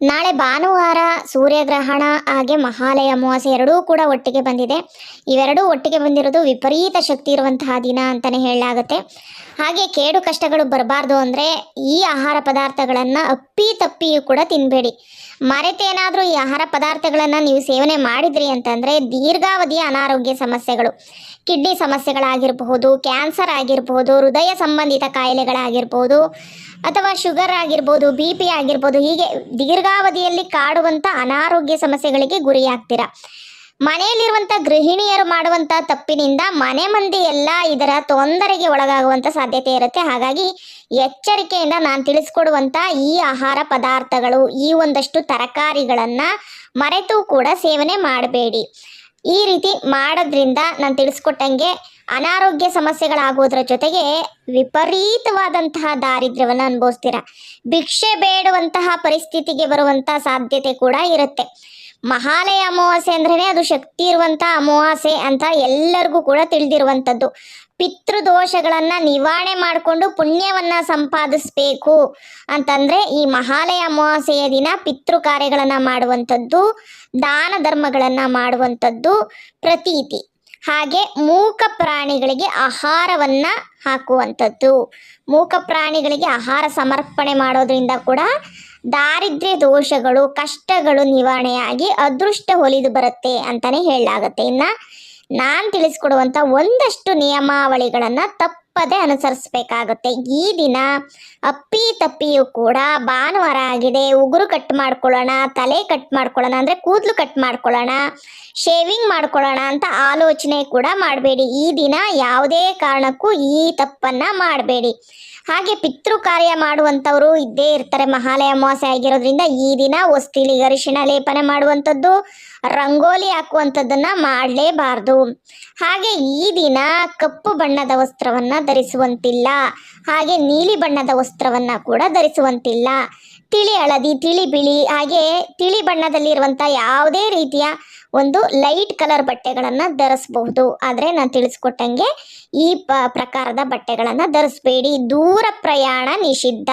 ನಾಳೆ ಭಾನುವಾರ ಸೂರ್ಯಗ್ರಹಣ, ಹಾಗೆ ಮಹಾಲಯ ಅಮಾವಾಸ್ಯೆ ಎರಡೂ ಕೂಡ ಒಟ್ಟಿಗೆ ಬಂದಿದೆ. ಇವೆರಡೂ ಒಟ್ಟಿಗೆ ಬಂದಿರೋದು ವಿಪರೀತ ಶಕ್ತಿ ಇರುವಂತಹ ದಿನ ಅಂತಲೇ ಹೇಳಲಾಗುತ್ತೆ. ಹಾಗೆ ಕೇಡು ಕಷ್ಟಗಳು ಬರಬಾರ್ದು ಅಂದರೆ ಈ ಆಹಾರ ಪದಾರ್ಥಗಳನ್ನು ಅಪ್ಪಿ ತಪ್ಪಿಯೂ ಕೂಡ ತಿನ್ನಬೇಡಿ ಮರೆತೇನಾದರೂ ಈ ಆಹಾರ ಪದಾರ್ಥಗಳನ್ನು ನೀವು ಸೇವನೆ ಮಾಡಿದ್ರಿ ಅಂತಂದರೆ ದೀರ್ಘಾವಧಿಯ ಅನಾರೋಗ್ಯ ಸಮಸ್ಯೆಗಳು. ಕಿಡ್ನಿ ಸಮಸ್ಯೆಗಳಾಗಿರಬಹುದು, ಕ್ಯಾನ್ಸರ್ ಆಗಿರಬಹುದು, ಹೃದಯ ಸಂಬಂಧಿತ ಕಾಯಿಲೆಗಳಾಗಿರ್ಬೋದು ಅಥವಾ ಶುಗರ್ ಆಗಿರ್ಬೋದು, ಬಿ ಪಿ ಆಗಿರ್ಬೋದು, ಹೀಗೆ ದೀರ್ಘಾವಧಿಯಲ್ಲಿ ಕಾಡುವಂಥ ಅನಾರೋಗ್ಯ ಸಮಸ್ಯೆಗಳಿಗೆ ಗುರಿಯಾಗ್ತೀರ? ಮನೆಯಲ್ಲಿರುವಂಥ ಗೃಹಿಣಿಯರು ಮಾಡುವಂಥ ತಪ್ಪಿನಿಂದ ಮನೆ ಮಂದಿ ಎಲ್ಲ ಇದರ ತೊಂದರೆಗೆ ಒಳಗಾಗುವಂಥ ಸಾಧ್ಯತೆ ಇರುತ್ತೆ. ಹಾಗಾಗಿ ಎಚ್ಚರಿಕೆಯಿಂದ ನಾನು ತಿಳಿಸ್ಕೊಡುವಂಥ ಈ ಆಹಾರ ಪದಾರ್ಥಗಳು, ಈ ಒಂದಷ್ಟು ತರಕಾರಿಗಳನ್ನು ಮರೆತು ಕೂಡ ಸೇವನೆ ಮಾಡಬೇಡಿ. ಈ ರೀತಿ ಮಾಡೋದ್ರಿಂದ ನಾನು ತಿಳಿಸ್ಕೊಟ್ಟಂಗೆ ಅನಾರೋಗ್ಯ ಸಮಸ್ಯೆಗಳಾಗೋದ್ರ ಜೊತೆಗೆ ವಿಪರೀತವಾದಂತಹ ದಾರಿದ್ರ್ಯವನ್ನು ಅನುಭವಿಸ್ತೀರ. ಭಿಕ್ಷೆ ಬೇಡುವಂತಹ ಪರಿಸ್ಥಿತಿಗೆ ಬರುವಂತಹ ಸಾಧ್ಯತೆ ಕೂಡ ಇರುತ್ತೆ. ಮಹಾಲಯ ಅಮಾವಾಸ್ಯೆ ಅಂದ್ರೇ ಅದು ಶಕ್ತಿ ಇರುವಂಥ ಅಮಾವಾಸ್ಯೆ ಅಂತ ಎಲ್ಲರಿಗೂ ಕೂಡ ತಿಳಿದಿರುವಂಥದ್ದು. ಪಿತೃದೋಷಗಳನ್ನು ನಿವಾರಣೆ ಮಾಡಿಕೊಂಡು ಪುಣ್ಯವನ್ನು ಸಂಪಾದಿಸಬೇಕು ಅಂತಂದರೆ ಈ ಮಹಾಲಯ ಅಮಾವಾಸ್ಯೆಯ ದಿನ ಪಿತೃ ಕಾರ್ಯಗಳನ್ನು ಮಾಡುವಂಥದ್ದು, ದಾನ ಧರ್ಮಗಳನ್ನು ಮಾಡುವಂಥದ್ದು ಪ್ರತೀತಿ. ಹಾಗೆ ಮೂಕ ಪ್ರಾಣಿಗಳಿಗೆ ಆಹಾರವನ್ನು ಹಾಕುವಂಥದ್ದು. ಮೂಕ ಪ್ರಾಣಿಗಳಿಗೆ ಆಹಾರ ಸಮರ್ಪಣೆ ಮಾಡೋದ್ರಿಂದ ಕೂಡ ದಾರಿದ್ರ್ಯ ದೋಷಗಳು, ಕಷ್ಟಗಳು ನಿವಾರಣೆಯಾಗಿ ಅದೃಷ್ಟ ಹೊಲಿದು ಬರುತ್ತೆ ಅಂತಲೇ ಹೇಳಲಾಗತ್ತೆ. ಇನ್ನು ನಾನು ತಿಳಿಸ್ಕೊಡುವಂಥ ಒಂದಷ್ಟು ನಿಯಮಾವಳಿಗಳನ್ನು ತಪ್ಪದೆ ಅನುಸರಿಸಬೇಕಾಗುತ್ತೆ. ಈ ದಿನ ಅಪ್ಪಿ ತಪ್ಪಿಯೂ ಕೂಡ ಭಾನುವಾರ ಆಗಿದೆ. ಉಗುರು ಕಟ್ ಮಾಡ್ಕೊಳ್ಳೋಣ, ತಲೆ ಕಟ್ ಮಾಡ್ಕೊಳ್ಳೋಣ, ಅಂದರೆ ಕೂದಲು ಕಟ್ ಮಾಡ್ಕೊಳ್ಳೋಣ, ಶೇವಿಂಗ್ ಮಾಡ್ಕೊಳ್ಳೋಣ ಅಂತ ಆಲೋಚನೆ ಕೂಡ ಮಾಡಬೇಡಿ. ಈ ದಿನ ಯಾವುದೇ ಕಾರಣಕ್ಕೂ ಈ ತಪ್ಪನ್ನು ಮಾಡಬೇಡಿ. ಹಾಗೆ ಪಿತೃ ಕಾರ್ಯ ಮಾಡುವಂಥವರು ಇದ್ದೇ ಇರ್ತಾರೆ. ಮಹಾಲಯ ಅಮಾವಾಸ್ಯೆ ಆಗಿರೋದ್ರಿಂದ ಈ ದಿನ ವಸ್ತಿಲಿ ಅರಿಶಿಣ ಲೇಪನೆ ಮಾಡುವಂಥದ್ದು, ರಂಗೋಲಿ ಹಾಕುವಂಥದ್ದನ್ನು ಮಾಡಲೇಬಾರ್ದು. ಹಾಗೆ ಈ ದಿನ ಕಪ್ಪು ಬಣ್ಣದ ವಸ್ತ್ರವನ್ನು ಧರಿಸುವಂತಿಲ್ಲ. ಹಾಗೆ ನೀಲಿ ಬಣ್ಣದ ವಸ್ತ್ರವನ್ನು ಕೂಡ ಧರಿಸುವಂತಿಲ್ಲ. ತಿಳಿ ಹಳದಿ, ತಿಳಿ ಬಿಳಿ, ಹಾಗೆ ತಿಳಿ ಬಣ್ಣದಲ್ಲಿರುವಂಥ ಯಾವುದೇ ರೀತಿಯ ಒಂದು ಲೈಟ್ ಕಲರ್ ಬಟ್ಟೆಗಳನ್ನು ಧರಿಸಬಹುದು. ಆದರೆ ನಾನು ತಿಳಿಸ್ಕೊಟ್ಟಂಗೆ ಈ ಪ ಪ್ರಕಾರದ ಬಟ್ಟೆಗಳನ್ನು ಧರಿಸ್ಬೇಡಿ. ದೂರ ಪ್ರಯಾಣ ನಿಷಿದ್ಧ.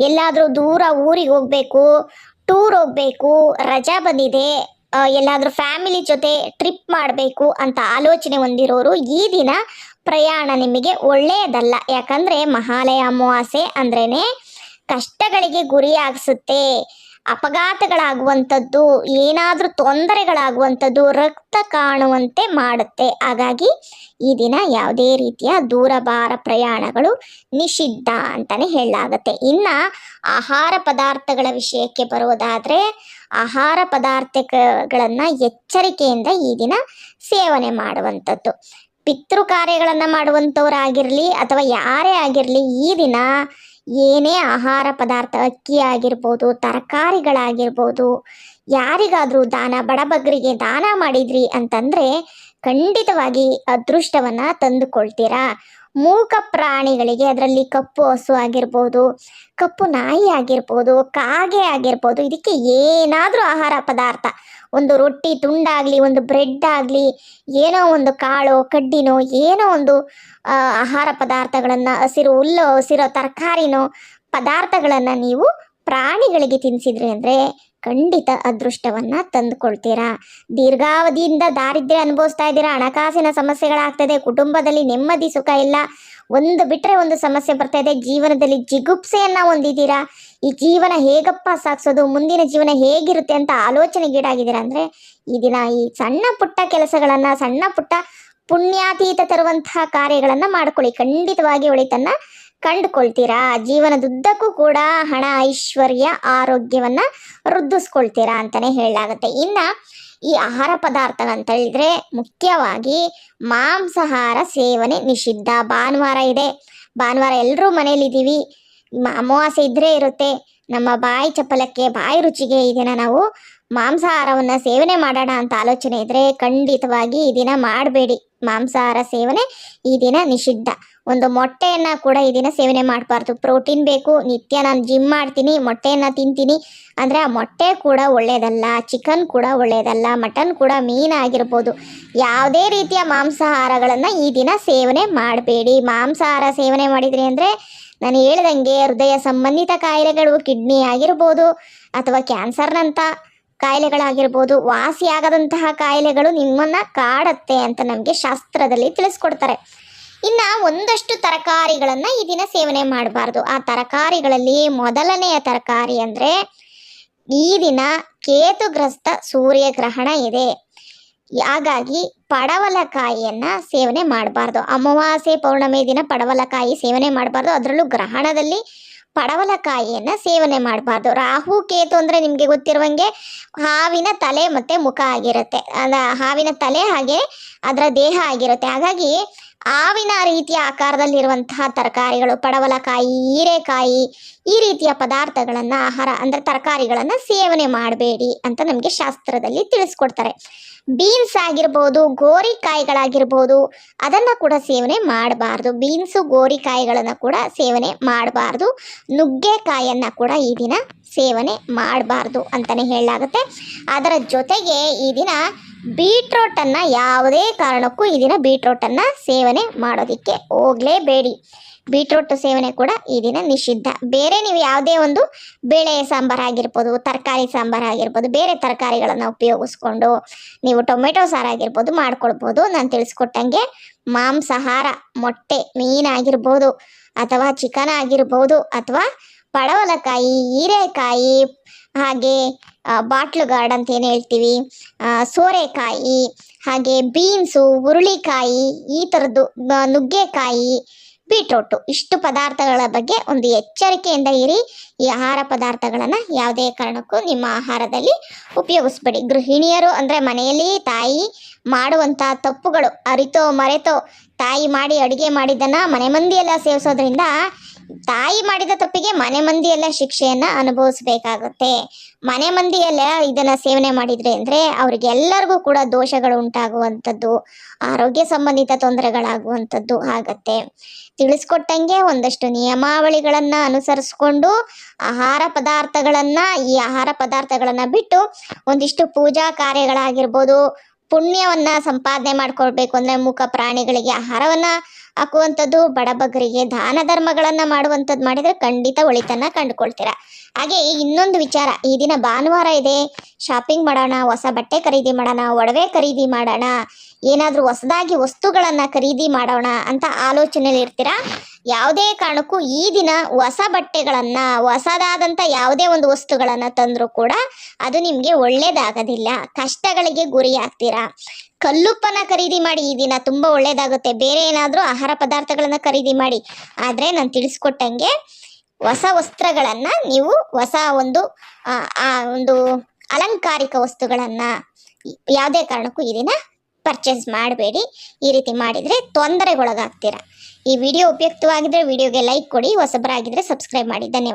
ಎಲ್ಲಾದರೂ ದೂರ ಊರಿಗೆ ಹೋಗಬೇಕು, ಟೂರ್ ಹೋಗಬೇಕು, ರಜಾ ಬಂದಿದೆ ಎಲ್ಲಾದರೂ ಫ್ಯಾಮಿಲಿ ಜೊತೆ ಟ್ರಿಪ್ ಮಾಡಬೇಕು ಅಂತ ಆಲೋಚನೆ ಹೊಂದಿರೋರು ಈ ದಿನ ಪ್ರಯಾಣ ನಿಮಗೆ ಒಳ್ಳೆಯದಲ್ಲ. ಯಾಕಂದರೆ ಮಹಾಲಯ ಅಮಾವಾಸ್ಯೆ ಅಂದ್ರೇ ಕಷ್ಟಗಳಿಗೆ ಗುರಿಯಾಗಿಸುತ್ತೆ. ಅಪಘಾತಗಳಾಗುವಂಥದ್ದು, ಏನಾದರೂ ತೊಂದರೆಗಳಾಗುವಂಥದ್ದು ರಕ್ತ ಕಾಣುವಂತೆ ಮಾಡುತ್ತೆ. ಹಾಗಾಗಿ ಈ ದಿನ ಯಾವುದೇ ರೀತಿಯ ದೂರಭಾರ ಪ್ರಯಾಣಗಳು ನಿಷಿದ್ಧ ಅಂತಲೇ ಹೇಳಲಾಗುತ್ತೆ. ಇನ್ನು ಆಹಾರ ಪದಾರ್ಥಗಳ ವಿಷಯಕ್ಕೆ ಬರೋದಾದರೆ ಆಹಾರ ಪದಾರ್ಥಗಳನ್ನು ಎಚ್ಚರಿಕೆಯಿಂದ ಈ ದಿನ ಸೇವನೆ ಮಾಡುವಂಥದ್ದು. ಪಿತೃ ಕಾರ್ಯಗಳನ್ನು ಮಾಡುವಂಥವರಾಗಿರಲಿ ಅಥವಾ ಯಾರೇ ಆಗಿರಲಿ ಈ ದಿನ ಏನೇ ಆಹಾರ ಪದಾರ್ಥ, ಅಕ್ಕಿ ಆಗಿರ್ಬೋದು, ತರಕಾರಿಗಳಾಗಿರ್ಬೋದು, ಯಾರಿಗಾದರೂ ದಾನ, ಬಡಬಗ್ಗರಿಗೆ ದಾನ ಮಾಡಿದ್ರಿ ಅಂತಂದರೆ ಖಂಡಿತವಾಗಿ ಅದೃಷ್ಟವನ್ನು ತಂದುಕೊಳ್ತೀರಾ? ಮೂಕ ಪ್ರಾಣಿಗಳಿಗೆ ಅದರಲ್ಲಿ ಕಪ್ಪು ಹಸು ಆಗಿರ್ಬೋದು, ಕಪ್ಪು ನಾಯಿ ಆಗಿರ್ಬೋದು, ಕಾಗೆ ಆಗಿರ್ಬೋದು, ಇದಕ್ಕೆ ಏನಾದರೂ ಆಹಾರ ಪದಾರ್ಥ. ಒಂದು ರೊಟ್ಟಿ ತುಂಡಾಗಲಿ, ಒಂದು ಬ್ರೆಡ್ ಆಗಲಿ, ಏನೋ ಒಂದು ಕಾಳು, ಕಡ್ಡಿನೋ, ಏನೋ ಒಂದು ಆಹಾರ ಪದಾರ್ಥಗಳನ್ನು, ಹಸಿರು ಹುಲ್ಲು, ಹಸಿರೋ ತರಕಾರಿನೋ ಪದಾರ್ಥಗಳನ್ನು ನೀವು ಪ್ರಾಣಿಗಳಿಗೆ ತಿನ್ನಿಸಿದ್ರಿ ಅಂದರೆ ಖಂಡಿತ ಅದೃಷ್ಟವನ್ನು ತಂದುಕೊಳ್ತೀರಾ. ದೀರ್ಘಾವಧಿಯಿಂದ ದಾರಿದ್ರ್ಯ ಅನುಭವಿಸ್ತಾ ಇದ್ದೀರಾ, ಹಣಕಾಸಿನ ಸಮಸ್ಯೆಗಳಾಗ್ತದೆ, ಕುಟುಂಬದಲ್ಲಿ ನೆಮ್ಮದಿ, ಸುಖ ಇಲ್ಲ ಒಂದು ಬಿಟ್ಟರೆ ಒಂದು ಸಮಸ್ಯೆ ಬರ್ತಾ ಇದೆ. ಜೀವನದಲ್ಲಿ ಜಿಗುಪ್ಸೆಯನ್ನು ಹೊಂದಿದ್ದೀರಾ? ಈ ಜೀವನ ಹೇಗಪ್ಪ ಸಾಗಿಸೋದು? ಮುಂದಿನ ಜೀವನ ಹೇಗಿರುತ್ತೆ ಅಂತ ಆಲೋಚನೆಗೀಡಾಗಿದ್ದೀರಾ? ಅಂದರೆ ಈ ದಿನ ಈ ಸಣ್ಣ ಪುಟ್ಟ ಕೆಲಸಗಳನ್ನು, ಸಣ್ಣ ಪುಟ್ಟ ಪುಣ್ಯಾತೀತ ತರುವಂತಹ ಕಾರ್ಯಗಳನ್ನು ಮಾಡ್ಕೊಳ್ಳಿ. ಖಂಡಿತವಾಗಿ ಒಳಿತನ್ನ ಕಂಡುಕೊಳ್ತೀರಾ? ಜೀವನದುದ್ದಕ್ಕೂ ಕೂಡ ಹಣ, ಐಶ್ವರ್ಯ, ಆರೋಗ್ಯವನ್ನ ವೃದ್ಧಿಸ್ಕೊಳ್ತೀರಾ ಅಂತಾನೆ ಹೇಳಲಾಗುತ್ತೆ. ಇನ್ನ ಈ ಆಹಾರ ಪದಾರ್ಥ ಅಂತ ಹೇಳಿದ್ರೆ ಮುಖ್ಯವಾಗಿ ಮಾಂಸಾಹಾರ ಸೇವನೆ ನಿಷಿದ್ಧ. ಭಾನುವಾರ ಇದೆ. ಭಾನುವಾರ ಎಲ್ಲರೂ ಮನೇಲಿದ್ದೀವಿ ಇದ್ದೀವಿ ಅಮಾವಾಸ್ಯೆ ಇದ್ರೆ ಇರುತ್ತೆ. ನಮ್ಮ ಬಾಯಿ ಚಪ್ಪಲಕ್ಕೆ, ಬಾಯಿ ರುಚಿಗೆ ಈ ದಿನ ನಾವು ಮಾಂಸಾಹಾರವನ್ನು ಸೇವನೆ ಮಾಡೋಣ ಅಂತ ಆಲೋಚನೆ ಇದ್ದರೆ ಖಂಡಿತವಾಗಿ ಈ ದಿನ ಮಾಡಬೇಡಿ. ಮಾಂಸಾಹಾರ ಸೇವನೆ ಈ ದಿನ ನಿಷಿದ್ಧ. ಒಂದು ಮೊಟ್ಟೆಯನ್ನು ಕೂಡ ಈ ದಿನ ಸೇವನೆ ಮಾಡಬಾರ್ದು. ಪ್ರೋಟೀನ್ ಬೇಕು. ನಿತ್ಯ ನಾನು ಜಿಮ್ ಮಾಡ್ತೀನಿ, ಮೊಟ್ಟೆಯನ್ನು ತಿಂತೀನಿ. ಅಂದರೆ ಆ ಮೊಟ್ಟೆ ಕೂಡ ಒಳ್ಳೆಯದಲ್ಲ ಚಿಕನ್ ಕೂಡ ಒಳ್ಳೆಯದಲ್ಲ ಮಟನ್ ಕೂಡ ಮೀನಾಗಿರ್ಬೋದು ಯಾವುದೇ ರೀತಿಯ ಮಾಂಸಾಹಾರಗಳನ್ನು ಈ ದಿನ ಸೇವನೆ ಮಾಡಬೇಡಿ. ಮಾಂಸಾಹಾರ ಸೇವನೆ ಮಾಡಿದ್ರಿ ಅಂದರೆ ನಾನು ಹೇಳ್ದಂಗೆ ಹೃದಯ ಸಂಬಂಧಿತ ಕಾಯಿಲೆಗಳು ಕಿಡ್ನಿ ಆಗಿರ್ಬೋದು ಅಥವಾ ಕ್ಯಾನ್ಸರ್ನಂಥ ಕಾಯಿಲೆಗಳಾಗಿರ್ಬೋದು, ವಾಸಿಯಾಗದಂತಹ ಕಾಯಿಲೆಗಳು ನಿಮ್ಮನ್ನ ಕಾಡತ್ತೆ ಅಂತ ನಮಗೆ ಶಾಸ್ತ್ರದಲ್ಲಿ ತಿಳಿಸ್ಕೊಡ್ತಾರೆ. ಇನ್ನು ಒಂದಷ್ಟು ತರಕಾರಿಗಳನ್ನು ಈ ದಿನ ಸೇವನೆ ಮಾಡಬಾರ್ದು. ಆ ತರಕಾರಿಗಳಲ್ಲಿ ಮೊದಲನೆಯ ತರಕಾರಿ ಅಂದರೆ ಈ ದಿನ ಕೇತುಗ್ರಸ್ತ ಸೂರ್ಯಗ್ರಹಣ ಇದೆ. ಹಾಗಾಗಿ ಪಡವಲಕಾಯಿಯನ್ನ ಸೇವನೆ ಮಾಡಬಾರ್ದು. ಅಮಾವಾಸ್ಯೆ ಪೌರ್ಣಮಿ ದಿನ ಪಡವಲಕಾಯಿ ಸೇವನೆ ಮಾಡಬಾರ್ದು. ಅದರಲ್ಲೂ ಗ್ರಹಣದಲ್ಲಿ ಪಡವಲಕಾಯಿಯನ್ನ ಸೇವನೆ ಮಾಡಬಾರ್ದು. ರಾಹು, ಕೇತು ಅಂದರೆ ನಿಮಗೆ ಗೊತ್ತಿರುವಂಗೆ ಹಾವಿನ ತಲೆ ಮತ್ತೆ ಮುಖ ಆಗಿರುತ್ತೆ. ಅದ ಹಾವಿನ ತಲೆ ಹಾಗೆ ಅದರ ದೇಹ ಆಗಿರುತ್ತೆ. ಹಾಗಾಗಿ ಹಾವಿನ ರೀತಿಯ ಆಕಾರದಲ್ಲಿರುವಂತಹ ತರಕಾರಿಗಳು, ಪಡವಲಕಾಯಿ, ಹೀರೆಕಾಯಿ ಈ ರೀತಿಯ ಪದಾರ್ಥಗಳನ್ನು ಆಹಾರ ಅಂದರೆ ತರಕಾರಿಗಳನ್ನು ಸೇವನೆ ಮಾಡಬೇಡಿ ಅಂತ ನಮಗೆ ಶಾಸ್ತ್ರದಲ್ಲಿ ತಿಳಿಸ್ಕೊಡ್ತಾರೆ. ಬೀನ್ಸ್ ಆಗಿರ್ಬೋದು, ಗೋರಿಕಾಯಿಗಳಾಗಿರ್ಬೋದು ಅದನ್ನು ಕೂಡ ಸೇವನೆ ಮಾಡಬಾರ್ದು. ಬೀನ್ಸು, ಗೋರಿಕಾಯಿಗಳನ್ನು ಕೂಡ ಸೇವನೆ ಮಾಡಬಾರ್ದು. ನುಗ್ಗೆಕಾಯನ್ನು ಕೂಡ ಈ ದಿನ ಸೇವನೆ ಮಾಡಬಾರ್ದು ಅಂತಲೇ ಹೇಳಲಾಗುತ್ತೆ. ಅದರ ಜೊತೆಗೆ ಈ ದಿನ ಬೀಟ್ರೋಟನ್ನು ಯಾವುದೇ ಕಾರಣಕ್ಕೂ ಈ ದಿನ ಬೀಟ್ರೋಟನ್ನು ಸೇವನೆ ಮಾಡೋದಕ್ಕೆ ಹೋಗಲೇಬೇಡಿ. ಬೀಟ್ರೋಟ್ ಸೇವನೆ ಕೂಡ ಈ ದಿನ ನಿಷಿದ್ಧ. ಬೇರೆ ನೀವು ಯಾವುದೇ ಒಂದು ಬೇಳೆ ಸಾಂಬಾರು ಆಗಿರ್ಬೋದು, ತರಕಾರಿ ಸಾಂಬಾರು ಆಗಿರ್ಬೋದು, ಬೇರೆ ತರಕಾರಿಗಳನ್ನು ಉಪಯೋಗಿಸ್ಕೊಂಡು ನೀವು ಟೊಮೆಟೊ ಸಾರು ಆಗಿರ್ಬೋದು ಮಾಡ್ಕೊಳ್ಬೋದು. ನಾನು ತಿಳಿಸ್ಕೊಟ್ಟಂಗೆ ಮಾಂಸಾಹಾರ, ಮೊಟ್ಟೆ ಮೀನಾಗಿರ್ಬೋದು ಅಥವಾ ಚಿಕನ್ ಆಗಿರ್ಬೋದು ಅಥವಾ ಪಡವಲಕಾಯಿ, ಹೀರೆಕಾಯಿ ಹಾಗೆ ಬಾಟ್ಲು ಗಾರ್ಡ್ ಅಂತ ಏನು ಹೇಳ್ತೀವಿ? ಸೋರೆಕಾಯಿ, ಹಾಗೆ ಬೀನ್ಸು, ಹುರುಳಿಕಾಯಿ, ಈ ಥರದ್ದು ನುಗ್ಗೆಕಾಯಿ, ಬೀಟ್ರೋಟು. ಇಷ್ಟು ಪದಾರ್ಥಗಳ ಬಗ್ಗೆ ಒಂದು ಎಚ್ಚರಿಕೆಯಿಂದ ಇರಿ. ಈ ಆಹಾರ ಪದಾರ್ಥಗಳನ್ನು ಯಾವುದೇ ಕಾರಣಕ್ಕೂ ನಿಮ್ಮ ಆಹಾರದಲ್ಲಿ ಉಪಯೋಗಿಸ್ಬೇಡಿ. ಗೃಹಿಣಿಯರು ಅಂದರೆ ಮನೆಯಲ್ಲಿ ತಾಯಿ ಮಾಡುವಂಥ ತಪ್ಪುಗಳು ಅರಿತೋ ಮರೆತೋ ತಾಯಿ ಮಾಡಿ ಅಡುಗೆ ಮಾಡಿದ್ದನ್ನು ಮನೆ ಮಂದಿಯೆಲ್ಲ ಸೇವಿಸೋದ್ರಿಂದ ತಾಯಿ ಮಾಡಿದ ತಪ್ಪಿಗೆ ಮನೆ ಮಂದಿ ಎಲ್ಲ ಶಿಕ್ಷೆಯನ್ನ ಅನುಭವಿಸಬೇಕಾಗುತ್ತೆ. ಮನೆ ಮಂದಿ ಎಲ್ಲ ಇದನ್ನು ಸೇವನೆ ಮಾಡಿದ್ರೆ ಅಂದರೆ ಅವ್ರಿಗೆಲ್ಲರಿಗೂ ಕೂಡ ದೋಷಗಳು ಉಂಟಾಗುವಂಥದ್ದು, ಆರೋಗ್ಯ ಸಂಬಂಧಿತ ತೊಂದರೆಗಳಾಗುವಂಥದ್ದು ಆಗತ್ತೆ. ತಿಳಿಸ್ಕೊಟ್ಟಂಗೆ ಒಂದಷ್ಟು ನಿಯಮಾವಳಿಗಳನ್ನ ಅನುಸರಿಸ್ಕೊಂಡು ಆಹಾರ ಪದಾರ್ಥಗಳನ್ನ, ಈ ಆಹಾರ ಪದಾರ್ಥಗಳನ್ನ ಬಿಟ್ಟು ಒಂದಿಷ್ಟು ಪೂಜಾ ಕಾರ್ಯಗಳಾಗಿರ್ಬೋದು ಪುಣ್ಯವನ್ನ ಸಂಪಾದನೆ ಮಾಡ್ಕೊಳ್ಬೇಕು ಅಂದ್ರೆ ಮೂಕ ಪ್ರಾಣಿಗಳಿಗೆ ಆಹಾರವನ್ನ ಹಾಕುವಂಥದ್ದು ಬಡಬಗರಿಗೆ ದಾನ ಧರ್ಮಗಳನ್ನ ಮಾಡುವಂಥದ್ದು ಮಾಡಿದ್ರೆ ಖಂಡಿತ ಒಳಿತನ್ನ ಕಂಡುಕೊಳ್ತೀರಾ. ಹಾಗೆ ಇನ್ನೊಂದು ವಿಚಾರ, ಈ ದಿನ ಭಾನುವಾರ ಇದೆ ಶಾಪಿಂಗ್ ಮಾಡೋಣ, ಹೊಸ ಬಟ್ಟೆ ಖರೀದಿ ಮಾಡೋಣ, ಒಡವೆ ಖರೀದಿ ಮಾಡೋಣ, ಏನಾದರೂ ಹೊಸದಾಗಿ ವಸ್ತುಗಳನ್ನು ಖರೀದಿ ಮಾಡೋಣ ಅಂತ ಆಲೋಚನೆಯಲ್ಲಿ ಇರ್ತೀರಾ ಯಾವುದೇ ಕಾರಣಕ್ಕೂ ಈ ದಿನ ಹೊಸ ಬಟ್ಟೆಗಳನ್ನು ಹೊಸದಾದಂಥ ಯಾವುದೇ ಒಂದು ವಸ್ತುಗಳನ್ನು ತಂದರೂ ಕೂಡ ಅದು ನಿಮಗೆ ಒಳ್ಳೇದಾಗೋದಿಲ್ಲ. ಕಷ್ಟಗಳಿಗೆ ಗುರಿಯಾಗ್ತೀರಾ? ಕಲ್ಲುಪ್ಪನ ಖರೀದಿ ಮಾಡಿ ಈ ದಿನ ತುಂಬ ಒಳ್ಳೇದಾಗುತ್ತೆ. ಬೇರೆ ಏನಾದರೂ ಆಹಾರ ಪದಾರ್ಥಗಳನ್ನು ಖರೀದಿ ಮಾಡಿ ಆದರೆ ನಾನು ತಿಳಿಸ್ಕೊಟ್ಟಂಗೆ ಹೊಸ ವಸ್ತ್ರಗಳನ್ನು ನೀವು ಹೊಸ ಒಂದು, ಆ ಒಂದು ಅಲಂಕಾರಿಕ ವಸ್ತುಗಳನ್ನು ಯಾವುದೇ ಕಾರಣಕ್ಕೂ ಈ ದಿನ ಪರ್ಚೇಸ್ ಮಾಡಬೇಡಿ. ಈ ರೀತಿ ಮಾಡಿದರೆ ತೊಂದರೆಗೊಳಗಾಗ್ತೀರಾ? ಈ ವಿಡಿಯೋ ಉಪಯುಕ್ತವಾಗಿದ್ದರೆ ವಿಡಿಯೋಗೆ ಲೈಕ್ ಕೊಡಿ ಹೊಸಬರಾಗಿದ್ದರೆ ಸಬ್ಸ್ಕ್ರೈಬ್ ಮಾಡಿ. ಧನ್ಯವಾದ.